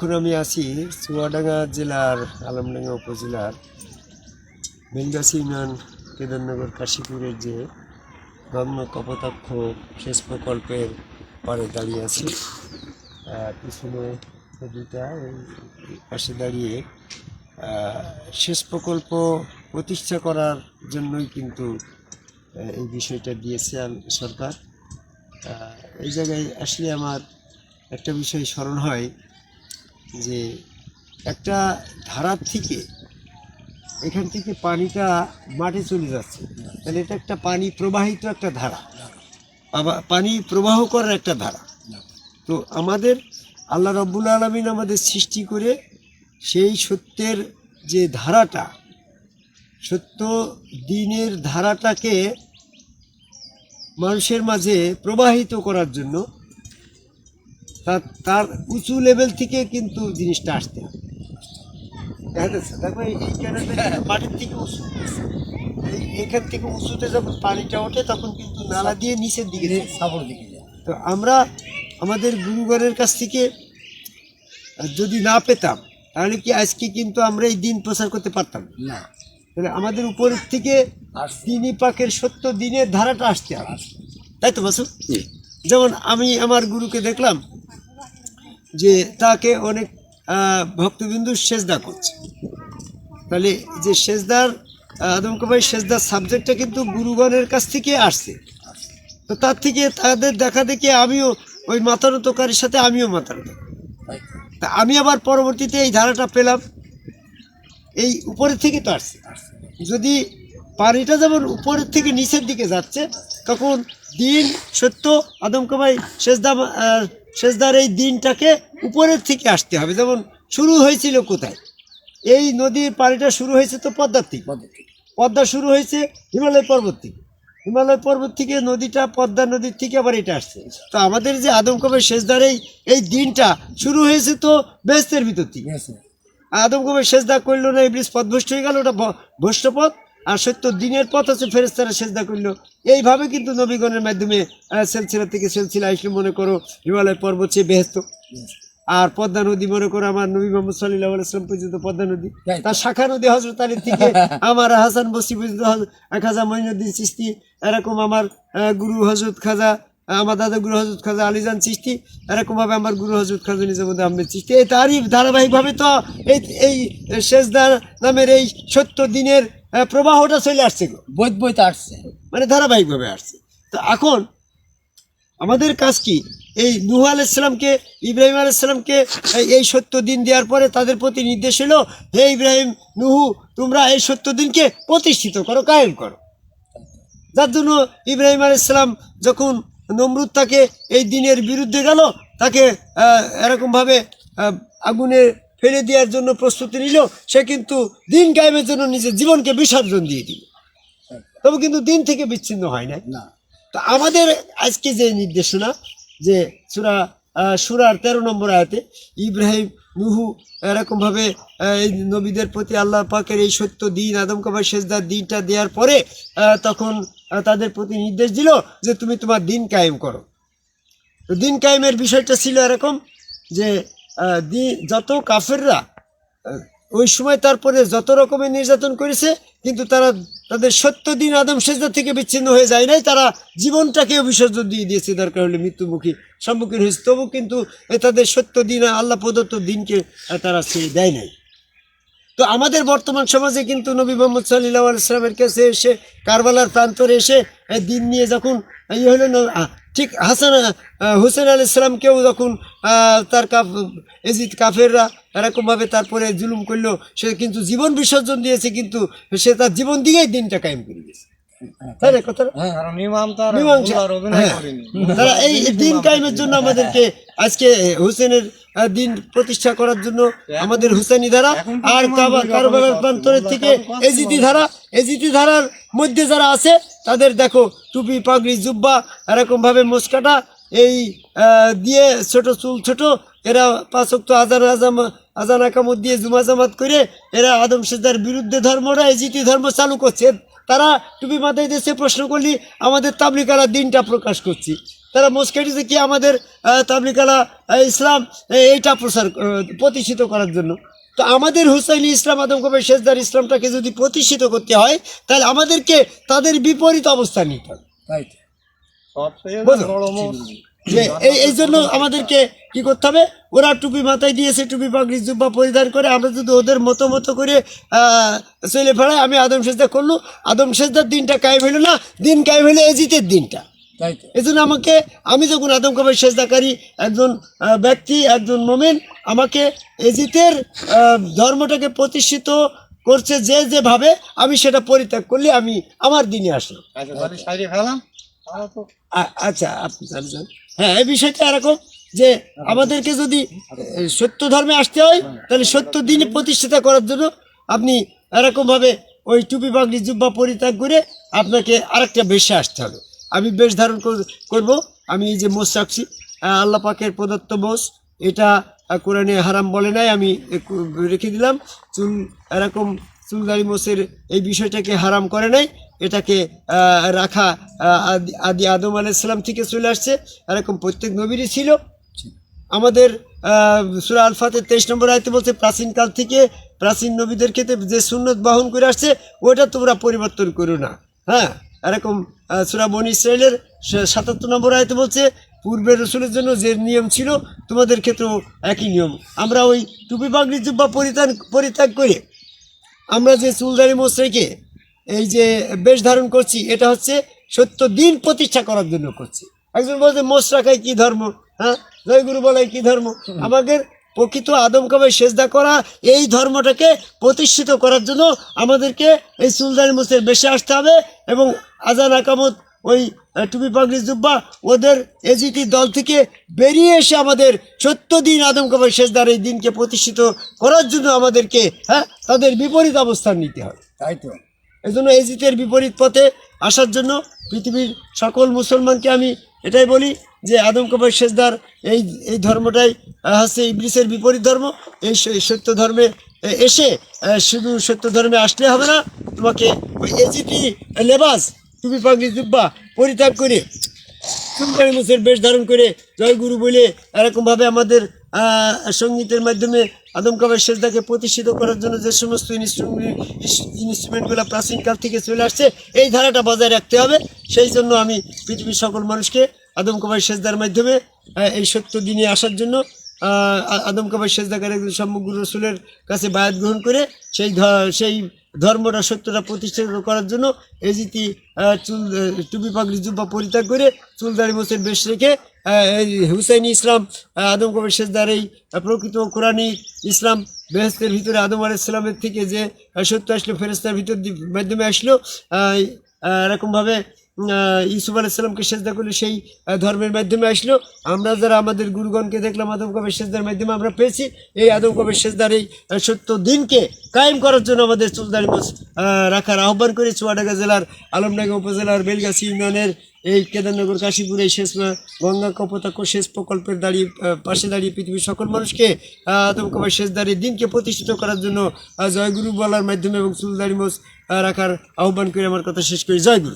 এখন আমি আছি চুয়াডাঙ্গা জেলার, আলমডাঙ্গা উপজেলার বেলগাছি ইউনিয়ন, কেদারনগর, কাশীপুরের যে গঙ্গ কপোতাক্ষ সেচ প্রকল্পের পরে দাঁড়িয়ে আছি। পিছনে নদীটা পাশে দাঁড়িয়ে সেচ প্রকল্প প্রতিষ্ঠা করার জন্যই কিন্তু এই বিষয়টা দিয়েছে সরকার। এই জায়গায় আসলে আমার একটা বিষয় স্মরণ হয়। যে একটা ধারার থেকে এখান থেকে পানিটা মাঠে চলে যাচ্ছে। তাহলে এটা একটা পানি প্রবাহিত একটা ধারা। পানি প্রবাহ করার একটা ধারা। তো আমাদের আল্লাহ রব্বুল আলমিন আমাদের সৃষ্টি করে সেই সত্যের যে ধারাটা, সত্য দিনের ধারাটাকে মানুষের মাঝে প্রবাহিত করার জন্য তার তার উঁচু লেভেল থেকে কিন্তু জিনিসটা আসতে হবে। দেখা যাচ্ছে দেখো এই মাটির থেকে উঁচু এখান থেকে উঁচুতে যখন পানিটা ওঠে তখন কিন্তু নালা দিয়ে নিচের দিকে। সাপোর্ট দিকে যায়। তো আমরা আমাদের গুরুগণের কাছ থেকে যদি না পেতাম তাহলে কি আজকে কিন্তু আমরা এই দিন প্রচার করতে পারতাম? না। তাহলে আমাদের উপরের থেকে আর দিনী পাকের সত্য দিনের ধারাটা আসতে হবে। তাই তো বাসু যেমন আমি আমার গুরুকে দেখলাম যে তাকে অনেক ভক্তবিন্দু সেজদা করছে তাহলে যে সেজদার আদম কবাই সেজদার সাবজেক্টটা কিন্তু গুরুগণের কাছ থেকে আসছে তো তার থেকে তাদের দেখা দেখে আমিও ওই মাতারতকারীর সাথে আমিও তাই তো। আমি আবার পরবর্তীতে এই ধারাটা পেলাম এই উপরের থেকে তো আসছে। যদি পানিটা যেমন উপরের থেকে নিচের দিকে যাচ্ছে, তখন দিন, সত্য আদমকামাই সেজদা সেজদার এই দিনটাকে উপরের থেকে আসতে হবে। যেমন শুরু হয়েছিল কোথায়? এই নদীর পানিটা শুরু হয়েছে তো পদ্মার থেকে পদ্মা শুরু হয়েছে হিমালয় পর্বত থেকে হিমালয় পর্বত থেকে নদীটা পদ্মা নদীর থেকে আবার এটা আসছে। তো আমাদের যে আদমকবের শেষদার এই এই দিনটা শুরু হয়েছে তো বেস্তের ভিতর থেকে। ঠিক আছে আদমকবের সেজদা করল না ইবলিস পথ ভ্রষ্ট হয়ে গেল, ওটা ভ- ভ্রষ্ট পথ আর সত্য দিনের পথ হচ্ছে ফেরেস্তারা সেজদা করল। এইভাবে কিন্তু নবীগণের মাধ্যমে সেলসিলা থেকে সেলসিলা আসলে মনে করো হিমালয় পর্বত চেয়ে বেহেস্ত। আর পদ্মা নদী মনে করো আমার নবী মোহাম্মদ সাল্লাহ ইসলাম পর্যন্ত পদ্মা নদী। তার শাখা নদী হজরত আলী থেকে আমার হাসান বসি পর্যন্ত খাজা মঈনুদ্দিন চিস্তি এরকম আমার গুরু হজরত খাজা আমার দাদা গুরু হজরত খাজা আলিজান চিস্তি এরকমভাবে আমার গুরু হজরত খাজা নিজামুদ্দিন আহমেদ চিস্তি এই তারই ধারাবাহিকভাবে তো এই এই শেষদার নামের এই সত্য দিনের আহ, প্রবাহটা চলে আসছে গো। বৈধ বইতে আসছে। মানে ধারাবাহিকভাবে আসছে। তো এখন আমাদের কাজ কি? এই নুহ আলাইসালামকে ইব্রাহিম আলাইসালামকে এই- এই সত্য দিন দেওয়ার পরে তাদের প্রতি নির্দেশ হলো হে ইব্রাহিম নুহু তোমরা এই সত্য দিনকে প্রতিষ্ঠিত করো কায়েম করো। যার জন্য ইব্রাহিম আলাইসালাম যখন নমরুদ তাকে এই দিনের বিরুদ্ধে গেল তাকে এরকমভাবে আগুনে ফেলে দেওয়ার জন্য প্রস্তুতি নিল সে কিন্তু দিন কায়েমের জন্য নিজের জীবনকে বিসর্জন দিয়ে দিল। তবে কিন্তু দিন থেকে বিচ্ছিন্ন হয় না না। তো আমাদের আজকে যে নির্দেশনা যে সুরা সুরার তেরো নম্বর আয়াতে ইব্রাহিম নুহু এরকমভাবে এই নবীদের প্রতি আল্লাহ পাকের এই সত্য দিন আদম কাবার শেষদার দিনটা দেওয়ার পরে তখন তাদের প্রতি নির্দেশ দিল যে তুমি তোমার দিন কায়েম করো। তো দিন কায়েমের বিষয়টা ছিল এরকম যে যত কাফেররা ওই সময় তারপরে যত রকমের নির্যাতন করেছে, কিন্তু তারা তাদের সত্য দিন আদম সেজদা থেকে বিচ্ছিন্ন হয়ে যায় নাই, তারা জীবনটাকেও বিসর্জন দিয়ে দিয়েছে, দরকার হলে মৃত্যুমুখী সম্মুখীন হয়েছে। তবু কিন্তু তাদের সত্য দিন, আল্লাহ প্রদত্ত দিনকে তারা ছেড়ে দেয় নাই। তো আমাদের বর্তমান সমাজে কিন্তু নবী মোহাম্মদ সাল্লাহ আলাইসলামের কাছে এসে কারবালার প্রান্তরে এসে দিন নিয়ে যখন ইয়ে হলো ঠিক হাসান হুসেন আল ইসলামকেও যখন তার কাফ এজিদ কাফেররা এরকমভাবে তারপরে জুলুম করল সে কিন্তু জীবন বিসর্জন দিয়েছে কিন্তু সে তার জীবন দিয়েই দিনটা কায়েম করে দিয়েছে। হ্যাঁ হ্যাঁ। তারা এই দিন কায়েমের জন্য আমাদেরকে আজকে হুসেনের দিন প্রতিষ্ঠা করার জন্য আমাদের হুসেনি ধারা আর কারবালার প্রান্তরের থেকে এজিতি ধারা এজিতি ধারার মধ্যে যারা আছে তাদের দেখো টুপি পাগড়ি জুব্বা এরকম ভাবে মোসকাটা এই দিয়ে ছোট চুল ছোট এরা পাঁচক তো আজান আজাম আজান আকামত দিয়ে জুমা জামাত করে এরা আদম সেদার বিরুদ্ধে ধর্মরা এজিটি ধর্ম চালু করছে। তারা টুপি মাথায় দেশে প্রশ্ন করলি আমাদের তাবলিকারা দিনটা প্রকাশ করছি। তারা মোসকেটিতে কি আমাদের তাবলিকালা ইসলাম এইটা প্রচার আহ, প্রতিষ্ঠিত করার জন্য। তো আমাদের হুসাইন ইসলাম আদম কবে শেষদার ইসলামটাকে যদি প্রতিষ্ঠিত করতে হয় তাহলে আমাদেরকে তাদের বিপরীত অবস্থান নিতে হবে। তাই এই এই জন্য আমাদেরকে কি করতে হবে? ওরা টুপি মাথায় দিয়েছে টুপি পাগড়ি জুব্বা পরিধান করে। আমরা যদি ওদের মতো মতো করে চলে ফেলাই আমি আদম সেজদা করল। আদম সেজদার দিনটা কায়েম হইল না। দিন কায়েম হইল এজিতের দিনটা। এই জন্য আমাকে আমি যখন আদম কাবার সেজদাকারী একজন ব্যক্তি একজন মোমেন আমাকে এজিতের ধর্মটাকে প্রতিষ্ঠিত করছে যে যেভাবে আমি সেটা পরিত্যাগ করলে আমি আমার দিনে আসলাম। আচ্ছা আচ্ছা আপনি। হ্যাঁ এই বিষয়টা এরকম যে আমাদেরকে যদি সত্য ধর্মে আসতে হয় তাহলে সত্য দিনে প্রতিষ্ঠিতা করার জন্য আপনি এরকমভাবে ওই টুপি পাগড়ি জুব্বা পরিত্যাগ করে আপনাকে আরেকটা বেশে আসতে হবে। আমি বেশ ধারণ কর- করব। আমি এই যে মোষ আহ, আল্লাহ পাকের প্রদত্ত মোষ এটা কোরআনে হারাম বলে নাই আমি রেখে দিলাম। চুল এরকম চুলদারি মোষের এই বিষয়টাকে হারাম করে নাই এটাকে রাখা আদি- আদি আদম আলাইসাল্লাম থেকে চলে আসছে। এরকম প্রত্যেক নবীরই ছিল। আমাদের সুরা আলফাতে তেইশ নম্বর আয়তে বলছে প্রাচীনকাল থেকে প্রাচীন নবীদের ক্ষেত্রে যে সুন্নত বহন করে আসছে ওটা তোমরা পরিবর্তন করো না। হ্যাঁ? এরকম সুরা বন ইসরায়েলের সাতাত্তর নম্বর আয়তে বলছে, পূর্বের রসুলের জন্য যে নিয়ম ছিল, তোমাদের ক্ষেত্রেও একই নিয়ম। আমরা ওই টুপি, পাগড়ি, জুব্বা পরিত্যাগ পরিত্যাগ করে আমরা যে চুলদারি মোচ এই যে বেশ ধারণ করছি, এটা হচ্ছে সত্য দিন প্রতিষ্ঠা করার জন্য করছি। একজন বলছে রাখাই কি ধর্ম? হ্যাঁ? জয়গুরু বলাই কি ধর্ম? আমাদের প্রকৃত আদম কাবে সেজদা করা, এই ধর্মটাকে প্রতিষ্ঠিত করার জন্য আমাদেরকে এই চুলদারি মোচের বেশি আসতে হবে এবং আজান আকামত ওই টুপি পাগড়ি জুব্বা ওদের এজিটি দল থেকে বেরিয়ে এসে আমাদের সত্য দিন আদম কবর শেষদার এই দিনকে প্রতিষ্ঠিত করার জন্য আমাদেরকে হ্যাঁ তাদের বিপরীত অবস্থান নিতে হয়। তাই তো। এই জন্য এজিতের বিপরীত পথে আসার জন্য পৃথিবীর সকল মুসলমানকে আমি এটাই বলি যে আদম কবর শেষদার এই এই ধর্মটাই হচ্ছে ইবলিসের বিপরীত ধর্ম। এই সত্য ধর্মে এসে শুধু সত্য ধর্মে আসলে হবে না তোমাকে ওই এজিটি লেবাস টুপি পাগলি জুব্বা, পরিত্যাগ করে। চুলকানি মুসের বেশ ধারণ করে জয়গুরু বলে এরকমভাবে আমাদের সঙ্গীতের মাধ্যমে আদম কাবার শেষদাকে প্রতিষ্ঠিত করার জন্য যে সমস্ত ইনস্ট্রুমেন্ট ইনস্ট্রুমেন্টগুলো প্রাচীনকাল থেকে চলে আসছে, এই ধারাটা বজায় রাখতে হবে। সেই জন্য আমি পৃথিবীর সকল মানুষকে আদম কাবার শেষদার মাধ্যমে এই সত্য দিনে আসার জন্য আদম কাবার শেষদাকার একজন সমগ্র রসুলের কাছে বায়াত গ্রহণ করে সেই সেই ধর্মটা সত্যটা প্রতিষ্ঠিত করার জন্য এজিতি আহ, চুল টুপি পাগড়ি জুব্বা পরিত্যাগ করে চুলদারি মোসেন বেশ রেখে এই হুসাইনি ইসলাম আদম কবির শেষদার এই প্রকৃত কোরআনী ইসলাম বেহস্তের ভিতরে আদম আল ইসলামের থেকে যে সত্য আসলো ফেরেস্তার ভিতর মাধ্যমে আসলো এরকমভাবে আহ, ইউসুফ আলাইসাল্লামকে সেজদা করলে সেই ধর্মের মাধ্যমে আসলো। আমরা যারা আমাদের গুরুগণকে দেখলাম আদম কবের সেজদার মাধ্যমে আমরা পেয়েছি এই আদম কবের সেজদার এই সত্য দিনকে কায়েম করার জন্য আমাদের চুলদারি মাছ রাখার আহ্বান করে। চুয়াডাঙ্গা জেলার আলমডাঙ্গা উপজেলার বেলগাছি ইউনিয়নের এই কেদারনগর কাশীপুর এই শেষ গঙ্গা কপোতাক্ষ শেষ প্রকল্পের দাঁড়িয়ে পাশে দাঁড়িয়ে পৃথিবীর সকল মানুষকে আহ, আদম কবের শেষদারি দিনকে প্রতিষ্ঠিত করার জন্য জয়গুরু বলার মাধ্যমে এবং চুলদারি মোচ রাখার আহ্বান করে আমার কথা শেষ করি। জয়গুরু।